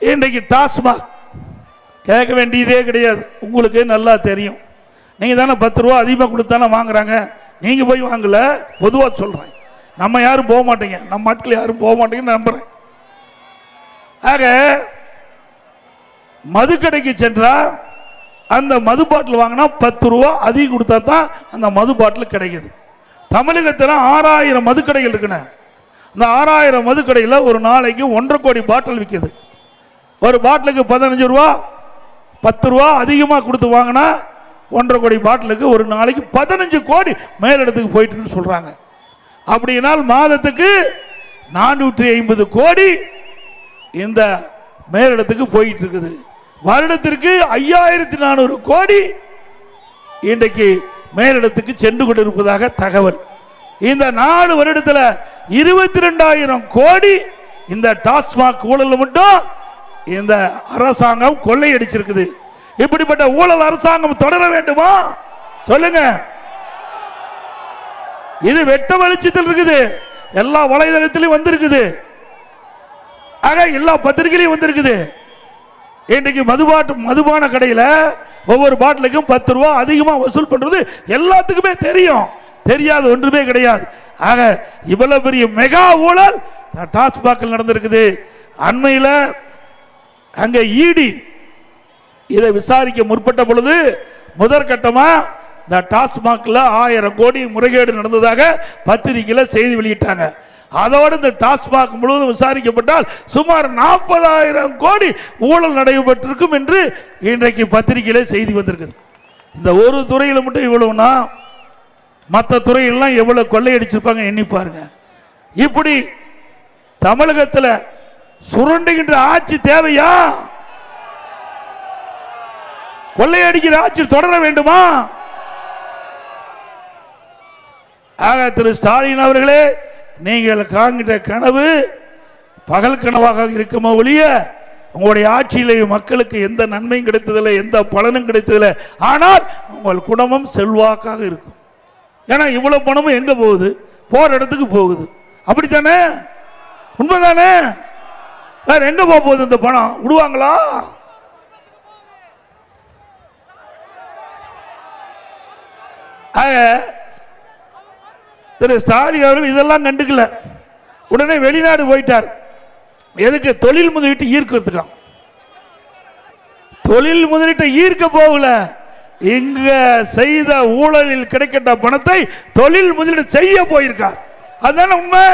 இன்றைக்கு டாஸ்மாக். கேட்க வேண்டியதே கிடையாது. உங்களுக்கு நல்லா தெரியும். நீங்கள் தானே பத்து ரூபா அதிகமாக கொடுத்தானே வாங்குறாங்க. நீங்கள் போய் வாங்கல பொதுவாக சொல்கிறேன் நம்ம யாரும் போக மாட்டீங்க. நம்ம ஆட்கள் யாரும் போக மாட்டீங்கன்னு நம்புகிறேன் ஆக மதுக்கடைக்கு சென்றால் அந்த மது பாட்டில் வாங்கினா பத்து ரூபா அதிகம் கொடுத்தா தான் அந்த மது பாட்டில் கிடைக்குது. தமிழகத்தில் ஆறாயிரம் மதுக்கடைகள் இருக்குண்ணே. அந்த ஆறாயிரம் மதுக்கடையில் ஒரு நாளைக்கு ஒன்றரை கோடி பாட்டில் விற்கிது ஒரு பாட்டிலுக்கு பதினஞ்சு ரூபா பத்து ரூபா அதிகமாக கொடுத்து வாங்கினா ஒன்றரை கோடி பாட்டிலுக்கு ஒரு நாளைக்கு பதினஞ்சு கோடி மேலிடத்துக்கு போயிட்டுன்னு சொல்கிறாங்க அப்படினால் மாதத்துக்கு நானூற்றி ஐம்பது கோடி இந்த மேலிடத்துக்கு போயிட்டு இருக்குது வருடத்திற்கு ஐயாயிரத்தி நானூறு கோடி இன்றைக்கு மேலிடத்துக்கு சென்று கொண்டிருப்பதாக தகவல். இந்த நாலு வருடத்தில் இருபத்தி ரெண்டாயிரம் கோடி இந்த டாஸ்மாக் ஊழல் மட்டும் இந்த அரசாங்கம் கொள்ளையடிச்சிருக்குது. இப்படிப்பட்ட ஊழல் அரசாங்கம் தொடர வேண்டுமா? சொல்லுங்க. இது வெட்ட வெளிச்சத்தில் இருக்குது. எல்லா வலைதளத்திலும் வந்திருக்குது. ஆக எல்லா பத்திரிகையிலையும் வந்திருக்குது. இன்றைக்கு மதுபாட்டு மதுபான கடையில் ஒவ்வொரு பாட்டிலுக்கும் பத்து ரூபா அதிகமாக வசூல் பண்ணுறது எல்லாத்துக்குமே தெரியும். தெரியாத ஒன்றுமே கிடையாது. ஆக இவ்வளவு பெரிய மெகா ஊழல் டாஸ்மாகில் நடந்திருக்குது. அண்மையில் அங்கே ஈடி இதை விசாரிக்க முற்பட்ட பொழுது முதற்கட்டமா இந்த டாஸ்மாக்ல ஆயிரம் கோடி முறைகேடு நடந்ததாக பத்திரிகையில் செய்தி வெளியிட்டாங்க. அதோடு இந்த டாஸ்மாக் முழுவதும் விசாரிக்கப்பட்டால் சுமார் நாற்பதாயிரம் கோடி ஊழல் நடைபெற்றிருக்கும் என்று இன்றைக்கு பத்திரிகையில செய்தி வந்திருக்குது. இந்த ஒரு துறையில் மட்டும் இவ்வளவுனா மற்ற துறையெல்லாம் எவ்வளவு கொள்ளையடிச்சிருப்பாங்க எண்ணி பாருங்க. இப்படி தமிழகத்தில் சுரண்டுகின்ற ஆட்சி தேவையா? கொள்ளையடிக்கிற ஆட்சி தொடர வேண்டுமா? ஆக திரு ஸ்டாலின் அவர்களே நீங்கள் காண்கின்ற கனவு பகல் கனவாக இருக்குமோ ஒழிய உங்களுடைய ஆட்சியிலே மக்களுக்கு எந்த நன்மையும் கிடைத்ததில்லை எந்த பலனும் கிடைத்ததில்லை. ஆனால் உங்கள் குடும்பம் செல்வாக்காக இருக்கும். ஏன்னா இவ்வளவு பணமும் எங்க போகுது? போற இடத்துக்கு போகுது. அப்படித்தானே? உண்மைதானே? வேற எங்க போக போகுது இந்த பணம்? விடுவாங்களா? ஆக திரு ஸ்டாலின் அவர்கள் இதெல்லாம் கண்டுக்கல. உடனே வெளிநாடு போயிட்டார். எதுக்கு? தொழில் முதலீட்டு ஈர்க்கிறதுக்கான் தொழில் முதலீட்டை ஈர்க்க போகல. இங்க செய்த ஊழலில் கிடைக்கின்ற பணத்தை தொழில் முதலீடு செய்ய போயிருக்கார். அதுதானே உண்மை?